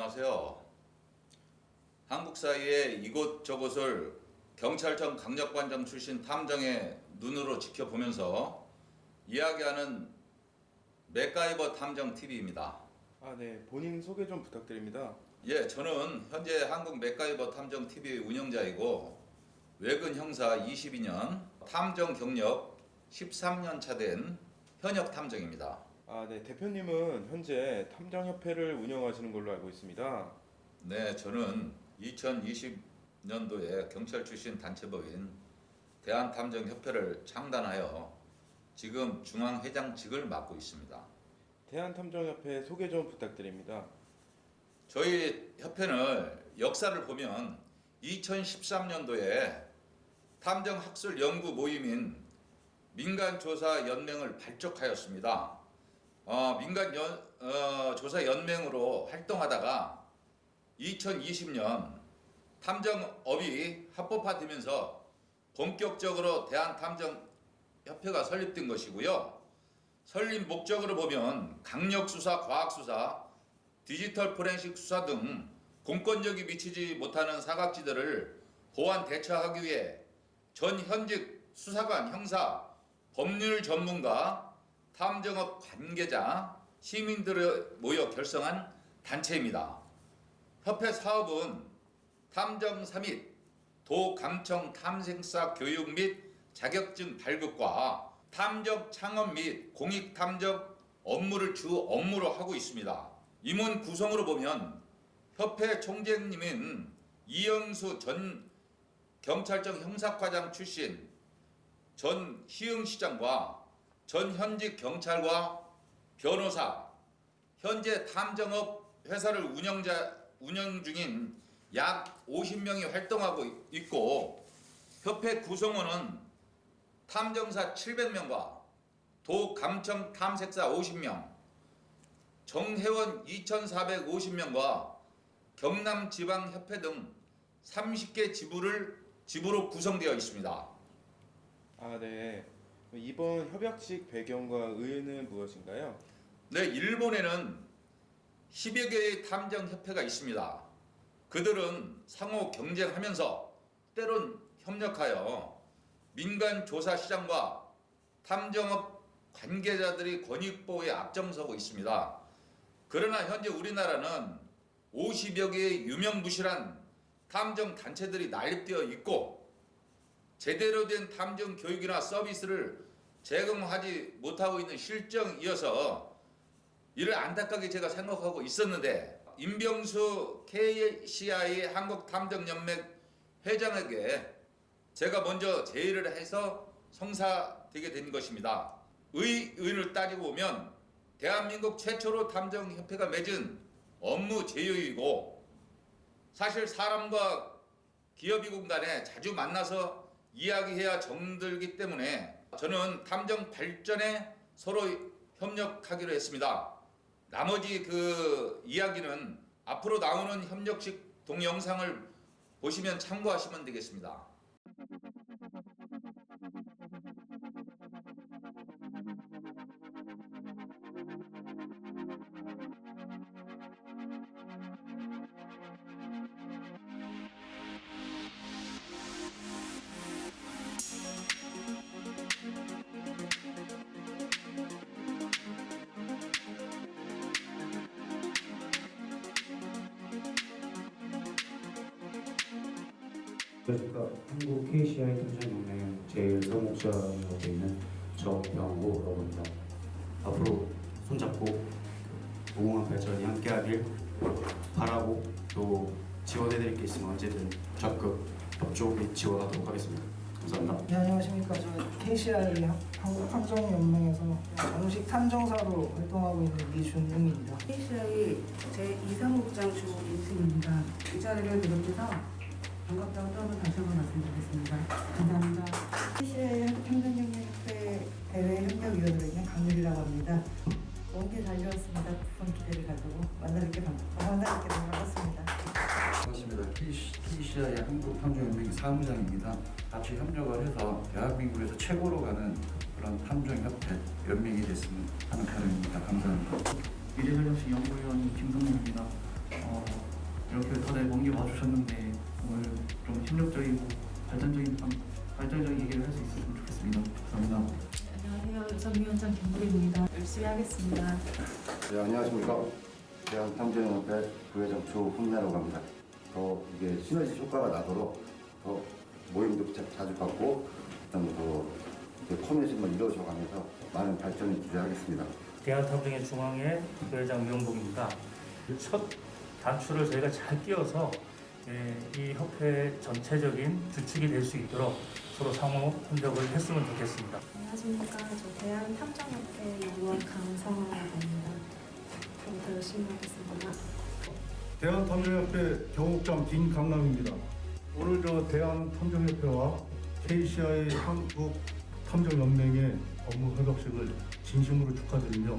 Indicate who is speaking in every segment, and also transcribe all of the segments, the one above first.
Speaker 1: 안녕하세요. 한국 사이에 이곳저곳을 경찰청 강력반장 출신 탐정의 눈으로 지켜보면서 이야기하는 맥가이버 탐정 TV입니다.
Speaker 2: 아, 네. 본인 소개 좀 부탁드립니다.
Speaker 1: 예, 저는 현재 한국 맥가이버 탐정 TV 운영자이고 외근 형사 22년, 탐정 경력 13년 차 된 현역 탐정입니다.
Speaker 2: 아, 네. 대표님은 현재 탐정협회를 운영하시는 걸로 알고 있습니다.
Speaker 1: 네, 저는 2020년도에 경찰 출신 단체법인 대한탐정협회를 창단하여 지금 중앙회장직을 맡고 있습니다.
Speaker 2: 대한탐정협회 소개 좀 부탁드립니다.
Speaker 1: 저희 협회는 역사를 보면 2013년도에 탐정학술 연구 모임인 민간조사연맹을 발족하였습니다. 어, 민간 연, 어, 조사 연맹으로 활동하다가 2020년 탐정업이 합법화되면서 본격적으로 대한탐정협회가 설립된 것이고요. 설립 목적으로 보면 강력수사, 과학수사, 디지털 포렌식 수사 등 공권력이 미치지 못하는 사각지대를 보완 대처하기 위해 전 현직 수사관, 형사, 법률 전문가, 탐정업 관계자, 시민들을 모여 결성한 단체입니다. 협회 사업은 탐정사 및 도감청 탐색사 교육 및 자격증 발급과 탐정 창업 및 공익 탐정 업무를 주 업무로 하고 있습니다. 임원 구성으로 보면 협회 총재님인 이영수 전 경찰청 형사과장 출신 전 시흥시장과 전 현직 경찰과 변호사, 현재 탐정업 회사를 운영자 운영 중인 약 50명이 활동하고 있고 협회 구성원은 탐정사 700명과 도감청 탐색사 50명, 정회원 2,450명과 경남지방협회 등 30개 지부를 지부로 구성되어 있습니다.
Speaker 2: 아, 네. 이번 협약식 배경과 의의는 무엇인가요?
Speaker 1: 네, 일본에는 10여 개의 탐정 협회가 있습니다. 그들은 상호 경쟁하면서 때론 협력하여 민간 조사 시장과 탐정업 관계자들이 권익 보호에 앞장서고 있습니다. 그러나 현재 우리나라는 50여 개의 유명무실한 탐정 단체들이 난립되어 있고 제대로 된 탐정 교육이나 서비스를 제공하지 못하고 있는 실정이어서 이를 안타깝게 제가 생각하고 있었는데 임병수 KCI 한국탐정연맹 회장에게 제가 먼저 제의를 해서 성사되게 된 것입니다. 의의를 따지고 보면 대한민국 최초로 탐정협회가 맺은 업무 제휴이고 사실 사람과 기업이군 간에 자주 만나서 이야기해야 정들기 때문에 저는 탐정 발전에 서로 협력하기로 했습니다. 나머지 그 이야기는 앞으로 나오는 협력식 동영상을 보시면 참고하시면 되겠습니다.
Speaker 3: 그러니까 한국 KCI 탐정연맹 제1사무국장으로 되어 있는 정병호라고 합니다. 앞으로 손잡고 무궁한 발전이 함께하길 바라고 또 지원해드릴 게 있으면 언제든 적극 협조 및 지원하도록 하겠습니다. 감사합니다.
Speaker 4: 네, 안녕하십니까. 저는 KCI 한국탐정연맹에서 정식 탐정사로 활동하고 있는 이준웅입니다.
Speaker 5: KCI 제2사무국장 주인승입니다. 이 자리를 비롯해서 반갑다고 또 한번 다시 한번 말씀드리겠습니다. 감사합니다.
Speaker 4: KCI 한국탐정연맹협회 대외 협력위원으로 있는 강유리라고 합니다. 먼길 달려왔습니다. 부푼 기대를 가지고 만나뵙게 반- 만나뵙게 너무 반갑습니다.
Speaker 6: 반갑습니다. KCI 한국 탐정연맹 사무장입니다. 같이 협력을 해서 대한민국에서 최고로 가는 그런 탐정협회 연맹이 됐으면 하는 바람입니다. 감사합니다.
Speaker 7: 미래전략실 연구위원 김성민입니다. 어, 이렇게 다들 먼길 와주셨는데 좀 협력적이고 발전적인 방- 발전적인 얘기를 할 수 있었으면 좋겠습니다. 감사합니다.
Speaker 8: 안녕하세요. 여성위원장 김부리입니다. 열심히 하겠습니다.
Speaker 9: 네, 안녕하십니까. 대한탐정협회 부회장 조훈나라고 합니다. 더 이게 시너지 효과가 나도록 더 모임도 자- 자주 갖고 그다음에 더 이제 커뮤니티만 이루어져가면서 많은 발전을 기대하겠습니다.
Speaker 10: 대한탐정의 중앙회 부회장 유영복입니다. 첫 단추를 저희가 잘 끼워서 예, 이 협회 전체적인 주축이 될 수 있도록 서로 상호 협력을 했으면 좋겠습니다.
Speaker 8: 안녕하십니까. 저 대한탐정협회 연구원 강성아라고 합니다. 더 열심히 하겠습니다.
Speaker 11: 대한탐정협회 경옥장 김강남입니다. 오늘 저 대한탐정협회와 KCI 한국탐정연맹의 업무 협약식을 진심으로 축하드리며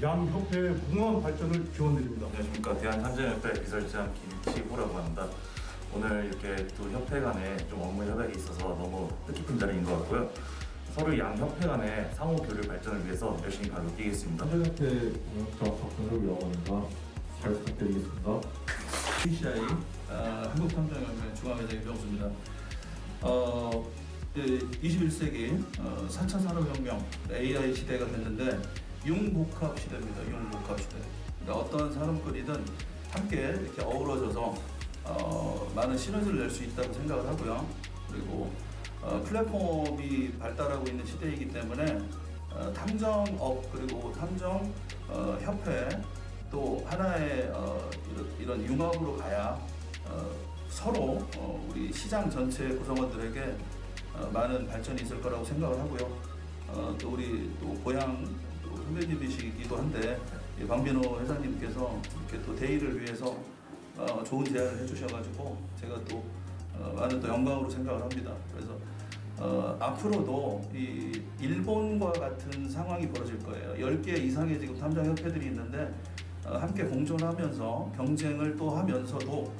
Speaker 11: 양 협회의 공허한 발전을 기원드립니다.
Speaker 10: 안녕하십니까. 대한탐정협회 비서실장 김치호라고 합니다. 오늘 이렇게 두 협회 간에 좀 업무 협약이 있어서 너무 뜻깊은 자리인 것 같고요. 서로 양 협회 간의 상호 교류 발전을 위해서 열심히 가로 뛰겠습니다.
Speaker 12: 한전협회 공역장 박근섭 영원입니다. 잘 부탁드리겠습니다.
Speaker 7: PCI 아, 한국탐정연맹 중앙회장 이병수입니다. 어, 21세기 어, 4차 산업혁명 AI 시대가 됐는데 융복합 시대입니다. 융복합 시대. 그러니까 어떤 산업끼리든 함께 이렇게 어우러져서 어, 많은 시너지를 낼 수 있다고 생각을 하고요. 그리고 어, 플랫폼이 발달하고 있는 시대이기 때문에 어, 탐정업 그리고 탐정 어, 협회 또 하나의 어, 이런, 이런 융합으로 가야 어, 서로 어, 우리 시장 전체 구성원들에게 어, 많은 발전이 있을 거라고 생각을 하고요. 어, 또 우리 또 고향 또 선배님이시기도 한데 이 방빈호 회장님께서 이렇게 또 대의를 위해서 어, 좋은 제안을 해주셔가지고 제가 또 어, 많은 또 영광으로 생각을 합니다. 그래서 어, 앞으로도 이 일본과 같은 상황이 벌어질 거예요. 10개 이상의 지금 탐정협회들이 있는데 어, 함께 공존하면서 경쟁을 또 하면서도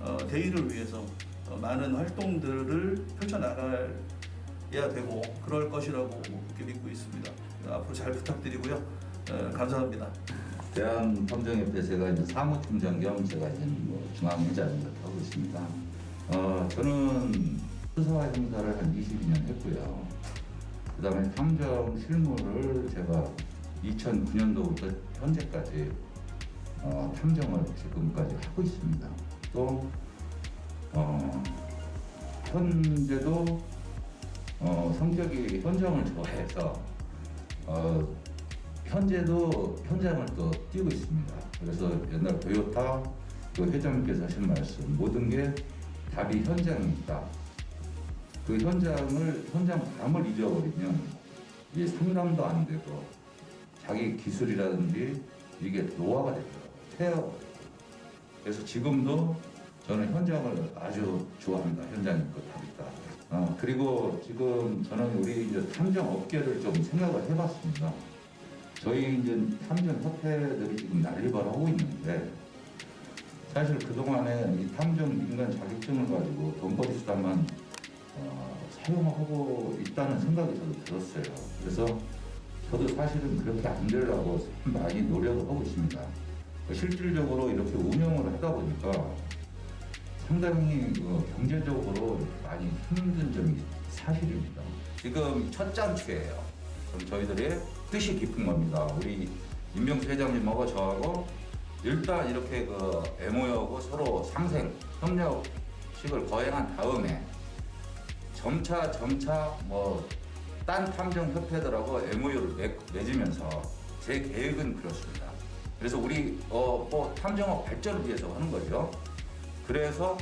Speaker 7: 어, 대의를 위해서 어, 많은 활동들을 펼쳐나가야 되고 그럴 것이라고 그렇게 믿고 있습니다. 앞으로 잘 부탁드리고요. 어, 감사합니다.
Speaker 1: 대한탐정협회 제가 이제 사무총장 겸 제가 이제 뭐 중앙회장을 하고 있습니다. 어, 저는 수사와 형사를 한 22년 했고요. 그 다음에 탐정 실무를 제가 2009년도부터 현재까지 어, 탐정을 지금까지 하고 있습니다. 또 어, 현재도 어, 성격이 현장을 좋아해서 어, 현재도 현장을 또 뛰고 있습니다. 그래서 옛날 도요타 그 회장님께서 하신 말씀 모든 게 답이 현장에 있다. 그 현장을 현장 감을 잊어버리면 이게 상담도 안 되고 자기 기술이라든지 이게 노화가 되더라고요. 돼요. 그래서 지금도 저는 현장을 아주 좋아합니다. 현장이 그 답이다. 어, 그리고 지금 저는 우리 이제 탐정 업계를 좀 생각을 해봤습니다. 저희 이제 탐정 협회들이 지금 난리발 하고 있는데 사실 그동안에 이 탐정 민간 자격증을 가지고 돈벌이 수단만 어, 사용하고 있다는 생각이 저도 들었어요. 그래서 저도 사실은 그렇게 안 되려고 많이 노력을 하고 있습니다. 실질적으로 이렇게 운영을 하다 보니까 상당히 그 경제적으로 많이 힘든 점이 사실입니다. 지금 첫 잔치예요. 그럼 저희들이 뜻이 깊은 겁니다. 우리 임명수 회장님하고 저하고 일단 이렇게 그 MO하고 서로 상생 협력식을 거행한 다음에 점차 점차 뭐 딴 탐정 협회들하고 MOU를 맺, 맺으면서 제 계획은 그렇습니다. 그래서 우리 어 뭐 탐정업 발전을 위해서 하는 거죠. 그래서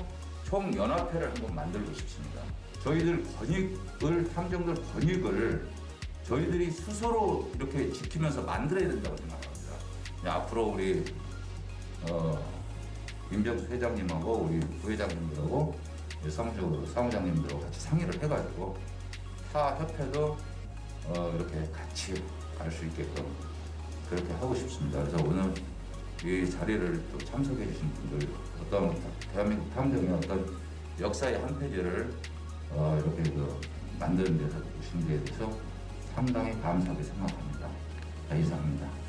Speaker 1: 총 연합회를 한번 만들고 싶습니다. 저희들 권익을 탐정들 권익을 저희들이 스스로 이렇게 지키면서 만들어야 된다고 생각합니다. 네, 앞으로 우리 어, 임병수 회장님하고 우리 부회장님들하고 사무적으로 사무장님들하고 같이 상의를 해가지고 타 협회도 어, 이렇게 같이 갈 수 있게끔 그렇게 하고 싶습니다. 그래서 오늘 이 자리를 또 참석해 주신 분들 어떤 대한민국 탐정의 어떤 역사의 한 페이지를 어, 이렇게 그 만드는 데서 오신 데에 대해서 상당히 감사하게 생각합니다. 자, 이상입니다.